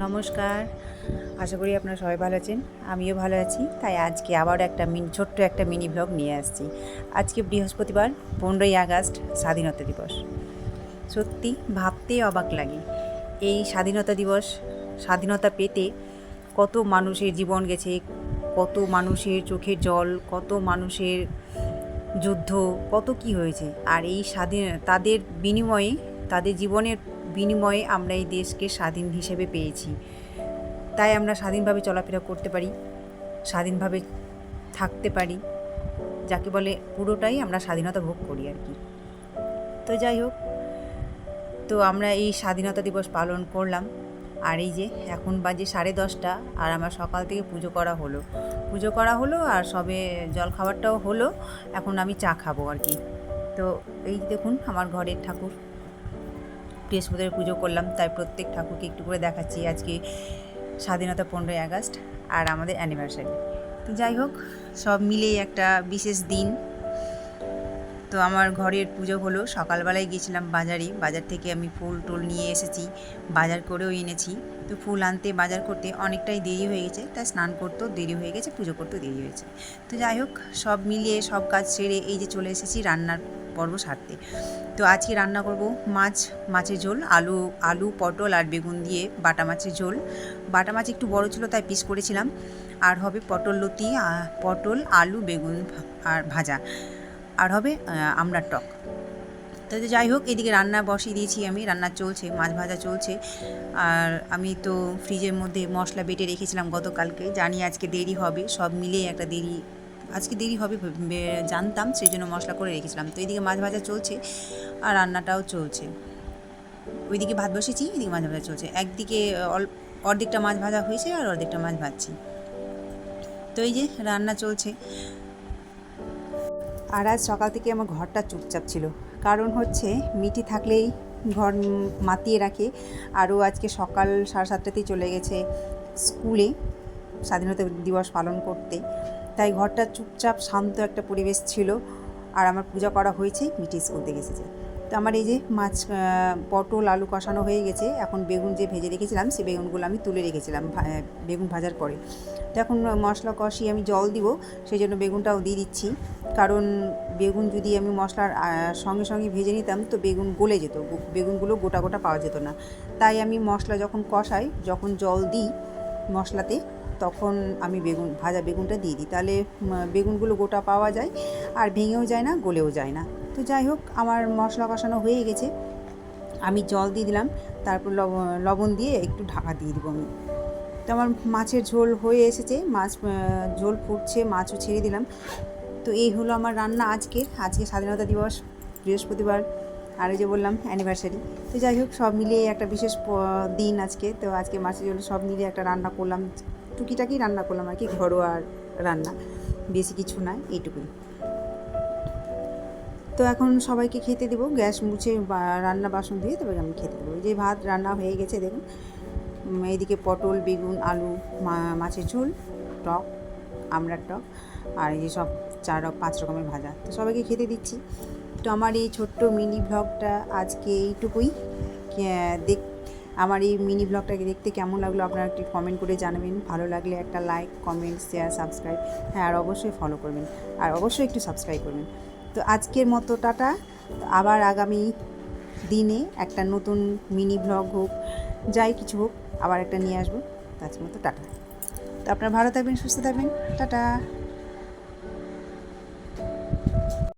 নমস্কার। আশা করি আপনারা সবাই ভালো আছেন। আমিও ভালো আছি। তাই আজকে আবার একটা মিনি, ছোট্ট একটা মিনি ব্লগ নিয়ে আসছি। আজকে বৃহস্পতিবার, পনেরোই আগস্ট, স্বাধীনতা দিবস। সত্যি ভাবতে অবাক লাগে। এই স্বাধীনতা দিবস, স্বাধীনতা পেতে কত মানুষের জীবন গেছে, কত মানুষের চোখের জল, কত মানুষের যুদ্ধ, কত কি হয়েছে। আর এই স্বাধীন, তাদের বিনিময়ে, তাদের জীবনের বিনিময়ে আমরা এই দেশকে স্বাধীন হিসেবে পেয়েছি। তাই আমরা স্বাধীনভাবে চলাফেরা করতে পারি, স্বাধীনভাবে থাকতে পারি, যাকে বলে পুরোটাই আমরা স্বাধীনতা ভোগ করি আর কি। তো যাই হোক, তো আমরা এই স্বাধীনতা দিবস পালন করলাম। আর এই যে এখন বাজে সাড়ে দশটা আর আমার সকাল থেকে পুজো করা হলো। পুজো করা হলো আর সবে জল খাবারটাও হলো, এখন আমি চা খাব আর কি। তো এই দেখুন আমার ঘরের ঠাকুর। বৃহস্পতিবার পুজো করলাম, তাই প্রত্যেক ঠাকুরকে একটু করে দেখাচ্ছি আজকে স্বাধীনতা পনেরোই আগস্ট আর আমাদের অ্যানিভার্সারি তো যাই হোক, সব মিলেই একটা বিশেষ দিন। তো আমার ঘরের পুজো হলো। সকালবেলায় গিয়েছিলাম বাজারে। বাজার থেকে আমি ফুল টুল নিয়ে এসেছি। বাজার করেও এনেছি। তো ফুল আনতে, বাজার করতে অনেকটাই দেরি হয়ে গেছে। তাই স্নান করতেও দেরি হয়ে গেছে, পুজো করতেও দেরি হয়েছে তো যাই হোক, সব মিলিয়ে সব কাজ সেরে এই যে চলে এসেছি রান্নার পর্ব সারতে। তো আজকে রান্না করব মাছ, মাছের ঝোল, আলু আলু, পটল আর বেগুন দিয়ে বাটা মাছের ঝোল। বাটা মাছ একটু বড় ছিল, তাই পিস করেছিলাম। আর হবে পটল লতি পটল, আলু, বেগুন আর ভাজা। আর হবে আহ, আমড়ার টক। তো যাই হোক এদিকে রান্না বসিয়ে দিয়েছি আমি রান্না চলছে মাছ ভাজা চলছে। আর আমি তো ফ্রিজের মধ্যে মশলা বেটে রেখেছিলাম গতকালকে জানি আজকে দেরি হবে সব মিলিয়ে একটা দেরি আজকে দেরি হবে জানতাম সেই জন্য মশলা করে রেখেছিলাম। তো এদিকে মাছ ভাজা চলছে আর রান্নাটাও চলছে। ওইদিকে ভাত বসেছি এদিকে মাছ ভাজা চলছে। একদিকে অর্ধেকটা মাছ ভাজা হয়েছে আর অর্ধেকটা মাছ ভাজছি। তো এই যে রান্না চলছে। আর আজ সকাল থেকে আমার ঘরটা চুপচাপ ছিল। কারণ হচ্ছে মিটি থাকলেই ঘর মাতিয়ে রাখে। আরও আজকে সকাল সাড়ে সাতটাতেই চলে গেছে স্কুলে স্বাধীনতা দিবস পালন করতে। তাই ঘরটা চুপচাপ শান্ত একটা পরিবেশ ছিল। আর আমার পূজা করা হয়েছে মিটি স্কুল থেকে এসেছে। তো আমার এই যে মাছ পটল, আলু কষানো হয়ে গেছে, এখন বেগুন যে ভেজে রেখেছিলাম সেই বেগুনগুলো আমি তুলে রেখেছিলাম বেগুন ভাজার পরে। তো এখন মশলা কষিয়ে আমি জল দিব সেই জন্য বেগুনটাও দিয়ে দিচ্ছি। কারণ বেগুন যদি আমি মশলার সঙ্গে সঙ্গে ভেজে নিতাম, তো বেগুন গলে যেত বেগুনগুলো গোটা গোটা পাওয়া যেত না। তাই আমি মশলা যখন কষাই, যখন জল দিই মশলাতে, তখন আমি বেগুন, ভাজা বেগুনটা দিয়ে দিই। তাহলে বেগুনগুলো গোটা পাওয়া যায়, আর ভেঙেও যায় না, গলেও যায় না। তো যাই হোক, আমার মশলা কষানো হয়ে গেছে। আমি জল দিয়ে দিলাম, তারপর লবণ দিয়ে একটু ঢাকা দিয়ে দিব আমি। তো আমার মাছের ঝোল হয়ে এসেছে, মাছ ঝোল ফুটছে, মাছও ছেড়ে দিলাম। তো এই হলো আমার রান্না আজকে আজকে স্বাধীনতা দিবস, বৃহস্পতিবার, আর যে বললাম অ্যানিভার্সারি তো যাই হোক, সব মিলিয়ে একটা বিশেষ দিন আজকে। তো আজকে মাছের ঝোল, সব মিলিয়ে একটা রান্না করলাম, টুকিটাকি রান্না করলাম আর কি, ঘরোয়া রান্না। বেশি কিছু নয় এইটুকুই। তো এখন সবাইকে খেতে দেবো। গ্যাস মুছে রান্না বাসন ধুয়ে তবে আমি খেতে দেবো। যে ভাত রান্না হয়ে গেছে দেখুন। এইদিকে পটল, বেগুন, আলু মাছের ঝোল, টক, আমড়ার টক, আর এই সব চার পাঁচ রকমের ভাজা। তো সবাইকে খেতে দিচ্ছি। তো আমার এই ছোট্ট মিনি ব্লগটা আজকে এইটুকুই। দেখ, আমার এই মিনি ব্লগটাকে দেখতে কেমন লাগল আপনারা একটু কমেন্ট করে জানাবেন। ভালো লাগলে একটা লাইক কমেন্ট শেয়ার সাবস্ক্রাইব হ্যাঁ আর অবশ্যই ফলো করবেন। আর অবশ্যই একটু সাবস্ক্রাইব করবেন। তো আজকের মতো, টাটা। আবার আগামী দিনে একটা নতুন মিনি ব্লগ হোক, যাই কিছু হোক, আবার একটা নিয়ে আসব। তার মতো, টাটা। তো আপনারা ভালো থাকবেন, সুস্থ থাকবেন। টাটা।